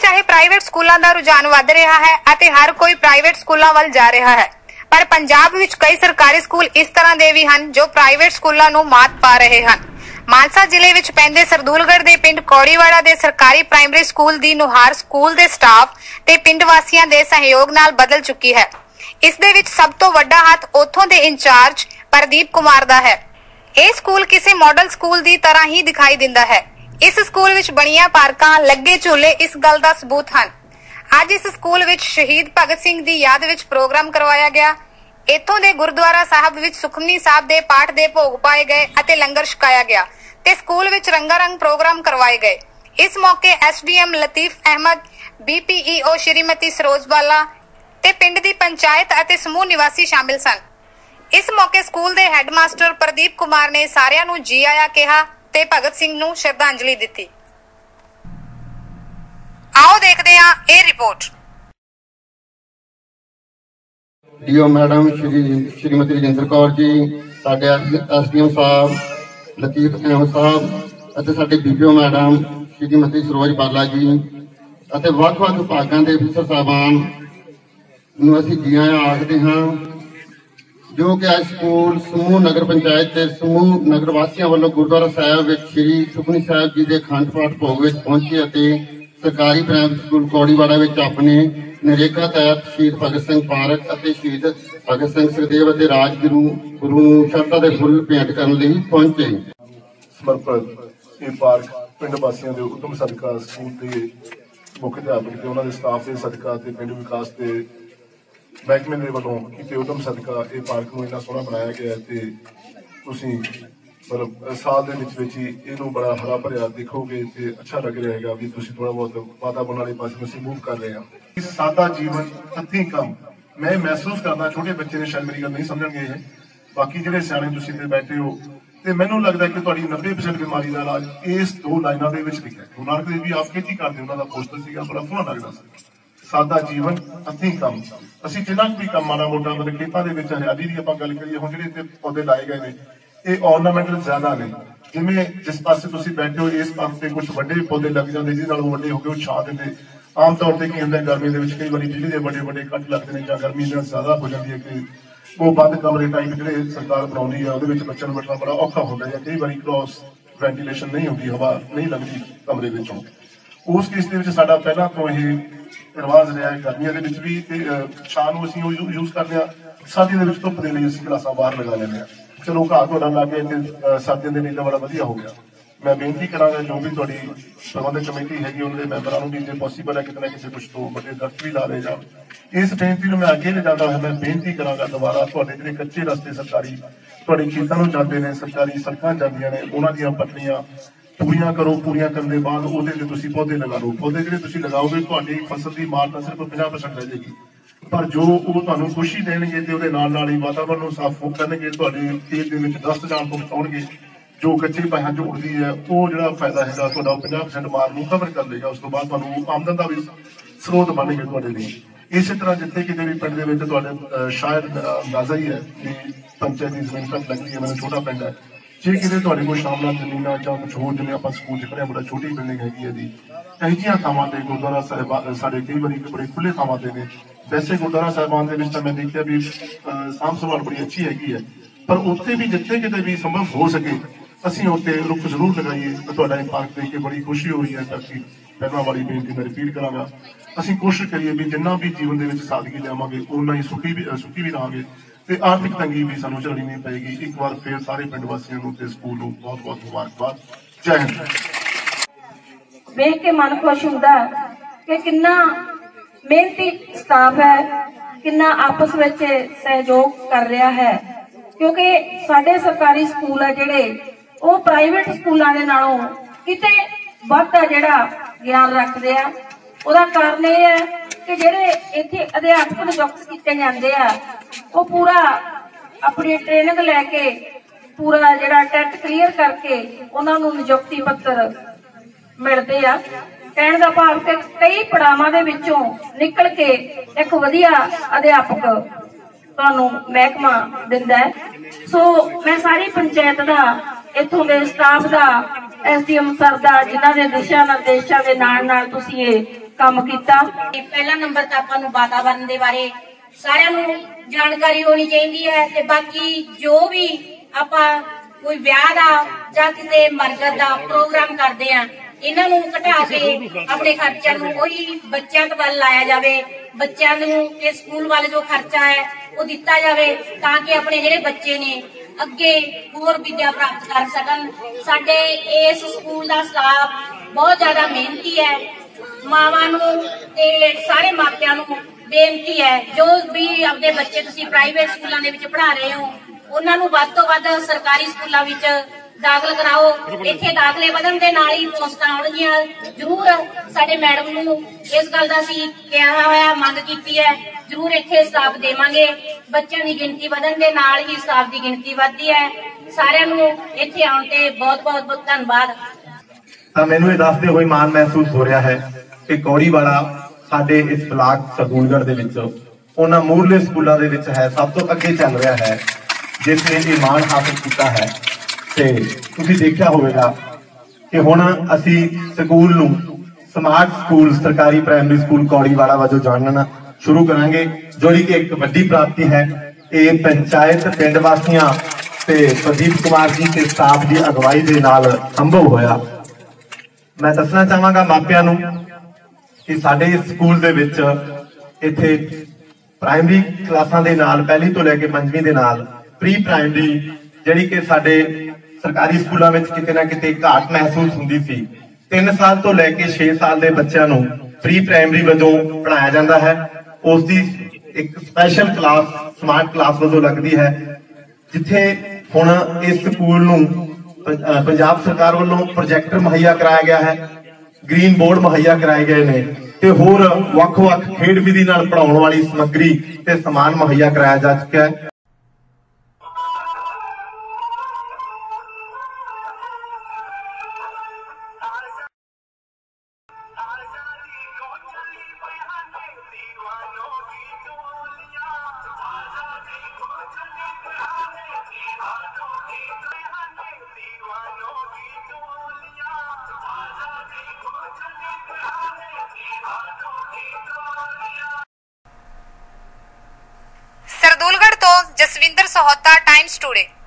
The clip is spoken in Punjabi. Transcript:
ਚਾਹੇ ਪ੍ਰਾਈਵੇਟ ਸਕੂਲਾਂ ਦਾ ਰੁਝਾਨ ਵੱਧ ਰਿਹਾ ਹੈ ਅਤੇ ਹਰ ਕੋਈ ਪ੍ਰਾਈਵੇਟ ਸਕੂਲਾਂ ਵੱਲ ਜਾ ਰਿਹਾ ਹੈ ਪਰ ਪੰਜਾਬ ਵਿੱਚ ਕਈ ਸਰਕਾਰੀ ਸਕੂਲ ਇਸ ਤਰ੍ਹਾਂ ਦੇ ਵੀ ਹਨ ਜੋ ਪ੍ਰਾਈਵੇਟ ਸਕੂਲਾਂ ਨੂੰ ਮਾਤ ਪਾ ਰਹੇ ਹਨ ਮਾਨਸਾ ਜ਼ਿਲ੍ਹੇ ਵਿੱਚ ਪੈਂਦੇ ਸਰਦੂਲਗੜ੍ਹ ਦੇ ਪਿੰਡ ਕੌੜੀਵਾੜਾ ਦੇ ਸਰਕਾਰੀ ਪ੍ਰਾਇਮਰੀ ਸਕੂਲ ਦੀ ਨੁਹਾਰ ਸਕੂਲ ਦੇ ਸਟਾਫ ਤੇ ਪਿੰਡ ਵਾਸੀਆਂ ਦੇ ਸਹਿਯੋਗ ਨਾਲ ਬਦਲ ਚੁੱਕੀ ਹੈ ਇਸ ਦੇ ਵਿੱਚ ਸਭ ਤੋਂ ਵੱਡਾ ਹੱਥ ਉੱਥੋਂ ਦੇ ਇੰਚਾਰਜ ਪ੍ਰਦੀਪ ਕੁਮਾਰ ਦਾ ਹੈ। ਇਹ ਸਕੂਲ ਕਿਸੇ ਮਾਡਲ ਸਕੂਲ ਦੀ ਤਰ੍ਹਾਂ ਹੀ ਦਿਖਾਈ ਦਿੰਦਾ ਹੈ। ਇਸ ਸਕੂਲ ਵਿੱਚ ਬਣੀਆਂ ਪਾਰਕਾਂ, ਲੱਗੇ ਝੂਲੇ ਇਸ ਗੱਲ ਦਾ ਸਬੂਤ ਹਨ। ਅੱਜ ਇਸ ਸਕੂਲ ਵਿੱਚ ਸ਼ਹੀਦ ਭਗਤ ਸਿੰਘ ਦੀ ਯਾਦ ਵਿੱਚ ਪ੍ਰੋਗਰਾਮ ਕਰਵਾਇਆ ਗਿਆ। ਇੱਥੋਂ ਦੇ ਗੁਰਦੁਆਰਾ ਸਾਹਿਬ ਵਿੱਚ ਸੁਖਮਨੀ ਸਾਹਿਬ ਦੇ ਪਾਠ ਦੇ ਭੋਗ ਪਾਏ ਗਏ ਅਤੇ ਲੰਗਰ ਛਕਾਇਆ ਗਿਆ ਤੇ ਸਕੂਲ ਵਿੱਚ ਰੰਗਾਰੰਗ ਪ੍ਰੋਗਰਾਮ ਕਰਵਾਏ ਗਏ। ਇਸ ਮੌਕੇ ਐਸਡੀਐਮ ਲਤੀਫ ਅਹਿਮਦ, ਬੀਪੀਈਓ ਸ਼੍ਰੀਮਤੀ ਸਰੋਜ ਬਾਲਾ ਤੇ ਪਿੰਡ ਦੀ ਪੰਚਾਇਤ ਅਤੇ ਸਮੂਹ ਨਿਵਾਸੀ ਸ਼ਾਮਿਲ ਸਨ। ਇਸ ਮੌਕੇ ਸਕੂਲ ਦੇ ਹੈੱਡਮਾਸਟਰ ਪ੍ਰਦੀਪ ਕੁਮਾਰ ਨੇ ਸਾਰਿਆਂ ਨੂੰ ਜੀ ਆਇਆਂ ਕਿਹਾ ਤੇ ਭਗਤ ਸਿੰਘ ਨੂੰ ਸ਼ਰਧਾਂਜਲੀ ਦਿੱਤੀ। ਆਓ ਦੇਖਦੇ ਹਾਂ ਇਹ report. DO madam Shri Shrimati Rajinder Kaur ji, ਸਾਡੇ ਐਸਡੀਐਮ ਸਾਹਿਬ, ਲਤੀਫ ਅਹਿਮਦ ਸਾਹਿਬ ਅਤੇ ਸਾਡੇ ਬੀਪੀਓ ਮੈਡਮ ਸ਼੍ਰੀਮਤੀ ਸਰੋਜ ਬਾਲਾ ਜੀ ਅਤੇ ਵੱਖ-ਵੱਖ ਵਿਭਾਗਾਂ ਦੇ ਅਫਸਰ ਸਾਹਿਬਾਨ ਨੂੰ ਅਸੀਂ ਜੀ ਆਇਆਂ ਆਖਦੇ ਹਾਂ, ਜੋ ਕਿ ਅੱਜ ਸਕੂਲ ਸਮੂਹ ਨਗਰ ਪੰਚਾਇਤ ਤੇ ਸਮੂਹ ਨਗਰ ਵਾਸੀਆਂ ਵੱਲੋਂ ਗੁਰਦੁਆਰਾ ਸਾਹਿਬ ਵਿੱਚ ਸ੍ਰੀ ਸੁਖਮਨੀ ਸਾਹਿਬ ਜੀ ਦੇ ਅਖੰਡ ਪਾਠ ਭੋਗ ਵਿੱਚ ਪਹੁੰਚੇ ਅਤੇ ਸਰਕਾਰੀ ਪ੍ਰਾਇਮਰੀ ਸਕੂਲ ਕੌੜੀਵਾੜਾ ਵਿੱਚ ਆਪਣੇ ਨਰੇਗਾ ਤਹਿਤ ਸ਼ਹੀਦ ਭਗਤ ਸਿੰਘ ਪਾਰਕ ਅਤੇ ਸ਼ਹੀਦ ਭਗਤ ਸਿੰਘ ਸੁਖਦੇਵ ਅਤੇ ਰਾਜਗੁਰੂ ਗੁਰੂ ਨੂੰ ਸ਼ਰਧਾ ਦੇ ਫੁੱਲ ਭੇਂਟ ਕਰਨ ਲਈ ਪਹੁੰਚੇ। ਸਮਰਪਿਤ ਇਹ ਪਾਰਕ ਪਿੰਡ ਵਾਸੀਆਂ ਦੇ ਉਦਮ ਸਦਕਾ ਸਕੂਲ ਦੇ ਮੁੱਖ ਅਧਿਆਪਕ ਤੇ ਉਹਨਾਂ ਦੇ ਸਟਾਫ ਦੇ ਸਦਕਾ ਤੇ ਪਿੰਡ ਵਿਕਾਸ ਦੇ ਮਹਿਕਮੇ ਦੇ ਵੱਲੋਂ ਕੀਤੇ ਉਦਮ ਸਦਕਾ ਇਹ ਪਾਰਕ ਨੂੰ ਇੰਨਾ ਸੋਹਣਾ ਬਣਾਇਆ ਗਿਆ ਤੇ ਤੁਸੀਂ ਮਤਲਬ ਸਾਲ ਦੇ ਵਿੱਚ ਵਿੱਚ ਹੀ ਇਹਨੂੰ ਬੜਾ ਹਰਾ ਭਰਿਆ ਦੇਖੋਗੇ ਤੇ ਅੱਛਾ ਲੱਗ ਰਿਹਾ ਹੈਗਾ ਵੀ ਤੁਸੀਂ ਥੋੜਾ ਬਹੁਤ ਵਾਤਾਵਰਣ ਵਾਲੇ ਪਾਸੇ ਅਸੀਂ ਮੂਵ ਕਰ ਰਹੇ ਹਾਂ। ਇਸ ਸਾਦਾ ਜੀਵਨ ਹੱਥੀਂ ਕੰਮ। ਮੈਂ ਮਹਿਸੂਸ ਕਰਦਾ, ਛੋਟੇ ਬੱਚੇ ਨੇ ਸ਼ਾਇਦ ਮੇਰੀ ਗੱਲ ਨਹੀਂ ਸਮਝਣਗੇ ਇਹ। ਬਾਕੀ ਜਿਹੜੇ ਸਿਆਣੇ ਤੁਸੀਂ ਤੇ ਬੈਠੇ ਹੋ, ਤੇ ਮੈਨੂੰ ਲੱਗਦਾ ਕਿ ਤੁਹਾਡੀ 90% ਬਿਮਾਰੀ ਦਾ ਇਲਾਜ ਇਸ ਦੋ ਲਾਈਨਾਂ ਦੇ ਵਿੱਚ ਲਿਖਿਆ ਹੈ। ਗੁਰੂ ਨਾਨਕ ਦੇਵ ਜੀ ਆਪ ਖੇਤੀ ਕਰਦੇ, ਉਹਨਾਂ ਦਾ ਪੋਸਟਰ ਸੀਗਾ, ਬੜਾ ਸੋਹਣਾ ਲੱਗਦਾ ਸੀ। ਸਾਦਾ ਜੀਵਨ, ਅਸੀਂ ਕੰਮ। ਅਸੀਂ ਜਿੰਨਾ ਕੁ ਵੀ ਕੰਮ ਮਾੜਾ ਮੋਟਾ, ਮਤਲਬ ਖੇਤਾਂ ਦੇ ਵਿੱਚ ਹਰਿਆਲੀ ਦੀ ਆਪਾਂ ਗੱਲ ਕਰੀਏ, ਹੁਣ ਜਿਹੜੇ ਇੱਥੇ ਪੌਦੇ ਲਾਏ ਗਏ ਨੇ, ਇਹ ornamental ਜ਼ਿਆਦਾ ਨੇ। ਜਿਵੇਂ ਜਿਸ ਪਾਸੇ ਤੁਸੀਂ ਬੈਠੇ ਹੋ, ਇਸ ਪਾਸੇ ਕੁਝ ਵੱਡੇ ਪੌਦੇ ਲੱਗ ਜਾਂਦੇ, ਜਿਹਦੇ ਨਾਲ ਉਹ ਵੱਡੇ ਹੋ ਕੇ ਉਹ ਛਾਂ ਦਿੰਦੇ। ਆਮ ਤੌਰ ਤੇ ਕੀ ਹੁੰਦਾ, ਗਰਮੀ ਦੇ ਵਿੱਚ ਕਈ ਵਾਰੀ ਬਿਜਲੀ ਦੇ ਵੱਡੇ ਵੱਡੇ ਕੱਟ ਲੱਗਦੇ ਨੇ ਜਾਂ ਗਰਮੀ ਨਾਲ ਜ਼ਿਆਦਾ ਹੋ ਜਾਂਦੀ ਹੈ ਕਿ ਉਹ ਬੰਦ ਕਮਰੇ ਟਾਈਪ ਜਿਹੜੇ ਸਰਕਾਰ ਬਣਾਉਂਦੀ ਹੈ ਉਹਦੇ ਵਿੱਚ ਬੱਚਿਆਂ ਨੂੰ ਬੈਠਣਾ ਬੜਾ ਔਖਾ ਹੁੰਦਾ ਹੈ ਜਾਂ ਕਈ ਵਾਰੀ ਕ੍ਰਾਸ ਵੈਂਟੀਲੇਸ਼ਨ ਨਹੀਂ ਹੁੰਦੀ, ਹਵਾ ਨਹੀਂ ਲੱਗਦੀ ਕਮਰੇ ਵਿੱਚੋਂ। ਉਸ ਕੇਸ ਦੇ ਵਿੱਚ ਸਾਡਾ ਪਹਿਲਾਂ ਤੋਂ ਇਹ ਰਿਵਾਜ ਰਿਹਾ ਹੈ ਗਰਮੀਆਂ ਦੇ ਵਿੱਚ ਵੀ ਤੇ ਅਹ, ਨੂੰ ਅਸੀਂ ਯੂਜ਼ ਕਰਦੇ ਹਾਂ। ਸਰਦੀ ਦੇ ਵਿੱਚ ਧੁੱਪ ਦੇ ਲਈ ਅਸੀਂ ਕਲਾਸਾਂ ਬਾਹਰ ਲਗਾ ਲੈਂਦੇ ਹਾਂ। ਚਲੋ ਘਾਹ ਤੁਹਾਡਾ ਲੱਗੇ ਤੇ ਸਰਦੀਆਂ ਦੇ ਲਈ ਬੜਾ ਵਧੀਆ ਹੋ ਗਿਆ। ਮੈਂ ਬੇਨਤੀ ਕਰਾਂਗਾ ਜੋ ਵੀ ਤੁਹਾਡੀ ਪ੍ਰਬੰਧਕ ਕਮੇਟੀ ਹੈਗੀ ਉਹਨਾਂ ਦੇ ਮੈਂਬਰਾਂ ਨੂੰ ਵੀ ਜੇ ਪੋਸੀਬਲ ਹੈ ਕਿਤੇ ਨਾ ਕਿਤੇ ਕੁਝ ਤੋਂ ਵੱਡੇ ਦਰਖਤ ਵੀ ਲਾ ਲਏ ਜਾਣ। ਇਸ ਬੇਨਤੀ ਨੂੰ ਮੈਂ ਅੱਗੇ ਲੈ ਜਾਂਦਾ ਹੋਇਆ ਮੈਂ ਬੇਨਤੀ ਕਰਾਂਗਾ ਦੁਬਾਰਾ ਤੁਹਾਡੇ ਜਿਹੜੇ ਕੱਚੇ ਰਸਤੇ ਸਰਕਾਰੀ ਤੁਹਾਡੇ ਖੇਤਾਂ ਨੂੰ ਜਾਂਦੇ ਨੇ ਸਰਕਾਰੀ ਸੜਕਾਂ ਜਾਂਦੀਆਂ ਨੇ ਉਹਨਾਂ ਦੀਆਂ ਪੱਟੀਆਂ ਪੂਰੀਆਂ ਕਰੋ, ਪੂਰੀਆਂ ਕਰਨ ਦੇ ਬਾਅਦ ਉਹਦੇ ਤੇ ਤੁਸੀਂ ਪੌਦੇ ਲਗਾ ਲਓ। ਪੌਦੇ ਜਿਹੜੇ ਤੁਸੀਂ ਲਗਾਓਗੇ, ਤੁਹਾਡੀ ਫਸਲ ਦੀ ਮਾਰ ਤਾਂ ਸਿਰਫ 50% ਰਹਿ ਜਾਏਗੀ ਪਰ ਜੋ ਉਹ ਤੁਹਾਨੂੰ ਖੁਸ਼ੀ ਦੇਣਗੇ ਤੇ ਉਹਦੇ ਨਾਲ ਨਾਲ ਹੀ ਵਾਤਾਵਰਣ ਨੂੰ ਸਾਫ਼ ਕਰਨਗੇ, ਤੁਹਾਡੇ ਖੇਤ ਦੇ ਵਿੱਚ ਦਸਤ ਜਾਣ ਤੋਂ ਬਚਾਉਣਗੇ ਜੋ ਕੱਚੇ ਪੈਸਿਆਂ ਚ ਉੱਡਦੀ ਹੈ, ਉਹ ਜਿਹੜਾ ਫਾਇਦਾ ਹੈਗਾ ਤੁਹਾਡਾ ਉਹ 50% ਮਾਰ ਨੂੰ ਕਵਰ ਕਰ ਲੇਗਾ ਉਸ ਤੋਂ ਬਾਅਦ ਤੁਹਾਨੂੰ ਆਮਦਨ ਦਾ ਵੀ ਸਰੋਤ ਬਣੇਗਾ ਤੁਹਾਡੇ ਲਈ। ਇਸੇ ਤਰ੍ਹਾਂ ਜਿੱਥੇ ਕਿਤੇ ਵੀ ਪਿੰਡ ਦੇ ਵਿੱਚ ਤੁਹਾਡੇ ਸ਼ਾਇਦ ਅੰਦਾਜ਼ਾ ਹੀ ਹੈ ਕਿ ਪੰਚਾਇਤ ਦੀ ਜ਼ਮੀਨ ਘੱਟ ਲੱਗਦੀ ਹੈ, ਮੈਨੂੰ ਛੋਟਾ ਪਿੰਡ ਹੈ। ਜੇ ਕਿਤੇ ਤੁਹਾਡੇ ਕੋਲ ਸ਼ਾਮਲਾ ਜ਼ਮੀਨਾਂ ਜਾਂ ਕੁਝ ਹੋਰ ਜਿਵੇਂ ਆਪਾਂ ਸਕੂਲ ਚ ਖੜੇ ਬੜਾ ਛੋਟੀ ਬਿਲਡਿੰਗ ਹੈਗੀ ਹੈ ਜੀ। ਇਹੋ ਜਿਹੀਆਂ ਥਾਵਾਂ ਤੇ ਗੁਰਦੁਆਰਾ ਸਾਹਿਬ ਸਾਡੇ ਕਈ ਵਾਰੀ ਬੜੇ ਖੁੱਲੇ ਥਾਵਾਂ ਤੇ ਨੇ। ਵੈਸੇ ਗੁਰਦੁਆਰਾ ਸਾਹਿਬਾਨ ਦੇ ਵਿੱਚ ਤਾਂ ਮੈਂ ਦੇਖਿਆ ਵੀ ਸਾਂਭ ਸੰਭਾਲ ਬੜੀ ਅੱਛੀ ਹੈਗੀ ਹੈ। ਪਰ ਉੱਥੇ ਵੀ ਜਿੱਥੇ ਕਿਤੇ ਵੀ ਸੰਭਵ ਹੋ ਸਕੇ, ਅਸੀਂ ਉੱਥੇ ਰੁੱਖ ਜ਼ਰੂਰ ਲਗਾਈਏ। ਤੁਹਾਡਾ ਇਹ ਪਾਰਕ ਦੇਖ ਕੇ ਬੜੀ ਖੁਸ਼ੀ ਹੋਈ ਹੈ, ਤਾਂ ਪਹਿਲਾਂ ਵਾਲੀ ਬੇਨਤੀ ਮੈਂ ਰਿਪੀਟ ਕਰਾਂਗਾ। ਅਸੀਂ ਕੋਸ਼ਿਸ਼ ਕਰੀਏ ਵੀ ਜਿੰਨਾ ਵੀ ਜੀਵਨ ਦੇ ਵਿੱਚ ਸਾਦਗੀ ਲਿਆਵਾਂਗੇ ਉਨਾ ਹੀ ਸੁਖੀ ਵੀ ਅਹ ਸੁਖੀ ਵੀ ਰਹਾਂਗੇ। ਤੇ ਆਰਥਿਕ ਤੰਗੀ ਵੀ ਸਾਨੂੰ ਝੱਲਣੀ ਨਹੀਂ ਪਏਗੀ। ਇੱਕ ਵਾਰ ਫੇਰ ਸਾਰੇ ਪਿੰਡ ਵਾਸੀਆਂ ਨੂੰ ਤੇ ਸਕੂਲ ਨੂੰ ਬਹੁਤ ਬਹੁਤ ਮੁਬਾਰਕਬਾਦ। ਜੈ ਹਿੰਦ। ਵੇਖ ਕੇ ਮਨ ਖੁਸ਼ ਹੁੰਦਾ ਕਿ ਕਿੰਨਾ ਮਿਹਨਤੀ ਸਟਾਫ ਹੈ, ਕਿੰਨਾ ਆਪਸ ਵਿੱਚ ਸਹਿਯੋਗ ਕਰ ਰਿਹਾ ਹੈ। ਕਿਉਂਕਿ ਸਾਡੇ ਸਰਕਾਰੀ ਸਕੂਲ ਹੈ ਜਿਹੜੇ, ਉਹ ਪ੍ਰਾਈਵੇਟ ਸਕੂਲਾਂ ਦੇ ਨਾਲੋਂ ਕਿਤੇ ਵੱਧ ਆ ਜਿਹੜਾ ਗਿਆਨ ਰੱਖਦੇ ਆ। ਉਹਦਾ ਕਾਰਨ ਇਹ ਹੈ ਕਿ ਜਿਹੜੇ ਇੱਥੇ ਅਧਿਆਪਕ ਨਿਯੁਕਤ ਕੀਤੇ ਜਾਂਦੇ ਆ ਉਹ ਪੂਰਾ ਆਪਣੀ ਟ੍ਰੇਨਿੰਗ ਲੈ ਕੇ, ਪੂਰਾ ਜਿਹੜਾ ਟੈਟ ਕਲੀਅਰ ਕਰਕੇ ਉਹਨਾਂ ਨੂੰ ਨਿਯੁਕਤੀ ਪੱਤਰ ਮਿਲਦੇ ਆ। ਕਹਿਣ ਦਾ ਭਾਵ ਕਿ ਕਈ ਪੜਾਵਾਂ ਦੇ ਵਿੱਚੋਂ ਨਿਕਲ ਕੇ ਇੱਕ ਵਧੀਆ ਅਧਿਆਪਕ ਤੁਹਾਨੂੰ ਮਹਿਕਮਾ ਦਿੰਦਾ ਹੈ। ਸੋ ਮੈਂ ਸਾਰੀ ਪੰਚਾਇਤ ਦਾ, ਇਥੋਂ ਦੇ ਸਟਾਫ ਦਾ ਐਸਡੀਐਮ ਸਰ ਦਾ, ਜਿਨ੍ਹਾਂ ਦੇ ਦਿਸ਼ਾ ਨਿਰਦੇਸ਼ਾਂ ਦੇ ਨਾਲ ਨਾਲ ਤੁਸੀਂ ਇਹ ਕੰਮ ਕੀਤਾ। ਪਹਿਲਾ ਨੰਬਰ ਤਾਂ ਆਪਾਂ ਨੂੰ ਵਾਤਾਵਰਣ ਦੇ ਬਾਰੇ ਸਾਰਿਆਂ ਨੂੰ ਜਾਣਕਾਰੀ ਹੋਣੀ ਚਾਹੀਦੀ ਹੈ ਤੇ ਬਾਕੀ ਜੋ ਵੀ ਆਪਾਂ ਕੋਈ ਵਿਆਹ ਦਾ ਜਾਂ ਕਿਸੇ ਮਰਗਤ ਦਾ ਪ੍ਰੋਗਰਾਮ ਕਰਦੇ ਆ ਇਹਨਾਂ ਨੂੰ ਘਟਾ ਕੇ ਆਪਣੇ ਖਰਚਿਆਂ ਨੂੰ ਉਹੀ ਬੱਚਿਆਂ ਦੇ ਵੱਲ ਲਾਇਆ ਜਾਵੇ ਬੱਚਿਆਂ ਨੂੰ ਤੇ ਸਕੂਲ ਵੱਲ ਜੋ ਖਰਚਾ ਹੈ ਉਹ ਦਿੱਤਾ ਜਾਵੇ ਤਾਂ ਕਿ ਆਪਣੇ ਜਿਹੜੇ ਬੱਚੇ ਨੇ ਅੱਗੇ ਹੋਰ ਵਿੱਦਿਆ ਪ੍ਰਾਪਤ ਕਰ ਸਕਣ। ਸਾਡੇ ਇਸ ਸਕੂਲ ਦਾ ਸਟਾਫ ਬਹੁਤ ਜ਼ਿਆਦਾ ਮਿਹਨਤੀ ਹੈ। ਮਾਵਾਂ ਨੂੰ ਤੇ ਸਾਰੇ ਮਾਪਿਆਂ ਨੂੰ ਬੇਨਤੀ ਹੈ, ਜੋ ਵੀ ਆਪਣੇ ਬੱਚੇ ਤੁਸੀਂ ਪ੍ਰਾਈਵੇਟ ਸਕੂਲਾਂ ਦੇ ਵਿੱਚ ਪੜ੍ਹਾ ਰਹੇ ਹੋ, ਉਹਨਾਂ ਨੂੰ ਵੱਧ ਤੋਂ ਵੱਧ ਸਰਕਾਰੀ ਸਕੂਲਾਂ ਵਿੱਚ ਦਾਖਲ ਕਰਾਓ। ਇੱਥੇ ਦਾਖਲੇ ਵਧਣ ਦੇ ਨਾਲ ਹੀ ਪੋਸਟਾਂ ਆਉਣਗੀਆਂ। ਜ਼ਰੂਰ ਸਾਡੇ ਮੈਡਮ ਨੂੰ ਇਸ ਗੱਲ ਦਾ ਅਸੀਂ ਕਿਹਾ ਹੋਇਆ, ਮੰਗ ਕੀਤੀ ਹੈ। ਜ਼ਰੂਰ ਇੱਥੇ ਸਟਾਫ ਦੇਵਾਂਗੇ। ਬੱਚਿਆਂ ਦੀ ਗਿਣਤੀ ਵਧਣ ਦੇ ਨਾਲ ਹੀ ਸਟਾਫ ਦੀ ਗਿਣਤੀ ਵੱਧਦੀ ਹੈ। ਸਾਰਿਆਂ ਨੂੰ ਇੱਥੇ ਆਉਣ ਤੇ ਬਹੁਤ ਬਹੁਤ ਬਹੁਤ ਧੰਨਵਾਦ। ਤਾਂ ਮੈਨੂੰ ਇਹ ਦੱਸਦੇ ਹੋਏ ਮਾਣ ਮਹਿਸੂਸ ਹੋ ਰਿਹਾ ਹੈ ਕਿ ਕੌੜੀਵਾਲਾ ਸਾਡੇ ਇਸ ਬਲਾਕ ਸਰਦੂਲਗੜ੍ਹ ਦੇ ਵਿੱਚ, ਉਹਨਾਂ ਮੂਰਲੇ ਸਕੂਲਾਂ ਦੇ ਵਿੱਚ ਹੈ, ਸਭ ਤੋਂ ਅੱਗੇ ਚੱਲ ਰਿਹਾ ਹੈ ਜਿਸ ਨੇ ਇਹ ਮਾਣ ਹਾਸਲ ਕੀਤਾ ਹੈ। ਤੇ ਤੁਸੀਂ ਦੇਖਿਆ ਹੋਵੇਗਾ ਕਿ ਹੁਣ ਅਸੀਂ ਸਕੂਲ ਨੂੰ ਸਮਾਰਟ ਸਕੂਲ, ਸਰਕਾਰੀ ਪ੍ਰਾਇਮਰੀ ਸਕੂਲ ਕੌੜੀਵਾਲਾ ਵਜੋਂ ਜਾਣਨਾ ਸ਼ੁਰੂ ਕਰਾਂਗੇ, ਜੋ ਕਿ ਇੱਕ ਵੱਡੀ ਪ੍ਰਾਪਤੀ ਹੈ। ਇਹ ਪੰਚਾਇਤ ਪਿੰਡ ਵਾਸੀਆਂ ਤੇ ਪ੍ਰਦੀਪ ਕੁਮਾਰ ਜੀ ਤੇ ਸਟਾਫ ਦੀ ਅਗਵਾਈ ਦੇ ਨਾਲ ਸੰਭਵ ਹੋਇਆ। ਮੈਂ ਦੱਸਣਾ ਚਾਹਾਂਗਾ ਮਾਪਿਆਂ ਨੂੰ ਕਿ ਸਾਡੇ ਇਸ ਸਕੂਲ ਦੇ ਵਿੱਚ ਇੱਥੇ ਪ੍ਰਾਇਮਰੀ ਕਲਾਸਾਂ ਦੇ ਨਾਲ, ਪਹਿਲੀ ਤੋਂ ਲੈ ਕੇ ਪੰਜਵੀਂ ਦੇ ਨਾਲ ਪ੍ਰੀ ਪ੍ਰਾਇਮਰੀ ਜਿਹੜੀ ਕਿ ਸਾਡੇ ਸਰਕਾਰੀ ਸਕੂਲਾਂ ਵਿੱਚ ਕਿਤੇ ਨਾ ਕਿਤੇ ਘਾਟ ਮਹਿਸੂਸ ਹੁੰਦੀ ਸੀ। 3 ਸਾਲ ਤੋਂ ਲੈ ਕੇ 6 ਸਾਲ ਦੇ ਬੱਚਿਆਂ ਨੂੰ ਪ੍ਰੀ ਪ੍ਰਾਇਮਰੀ ਵਜੋਂ ਪੜਾਇਆ ਜਾਂਦਾ ਹੈ। ਉਸ ਦੀ ਇੱਕ ਸਪੈਸ਼ਲ ਕਲਾਸ ਸਮਾਰਟ ਕਲਾਸ ਵਜੋਂ ਲੱਗਦੀ ਹੈ, ਜਿੱਥੇ ਹੁਣ ਇਸ ਸਕੂਲ ਨੂੰ ਪੰਜਾਬ ਸਰਕਾਰ ਵੱਲੋਂ ਪ੍ਰੋਜੈਕਟਰ ਮੁਹੱਈਆ ਕਰਾਇਆ ਗਿਆ ਹੈ। ਗ੍ਰੀਨ ਬੋਰਡ ਮੁਹੱਈਆ ਕਰਾਏ ਗਏ ਨੇ ਤੇ ਹੋਰ ਵੱਖ-ਵੱਖ ਖੇਡ ਵਿਧੀ ਨਾਲ ਪੜਾਉਣ ਵਾਲੀ ਸਮੱਗਰੀ ਤੇ ਸਮਾਨ ਮੁਹੱਈਆ ਕਰਾਇਆ ਜਾ ਚੁੱਕਿਆ ਹੈ। ਸਰਦੂਲਗੜ੍ਹ ਤੋਂ ਜਸਵਿੰਦਰ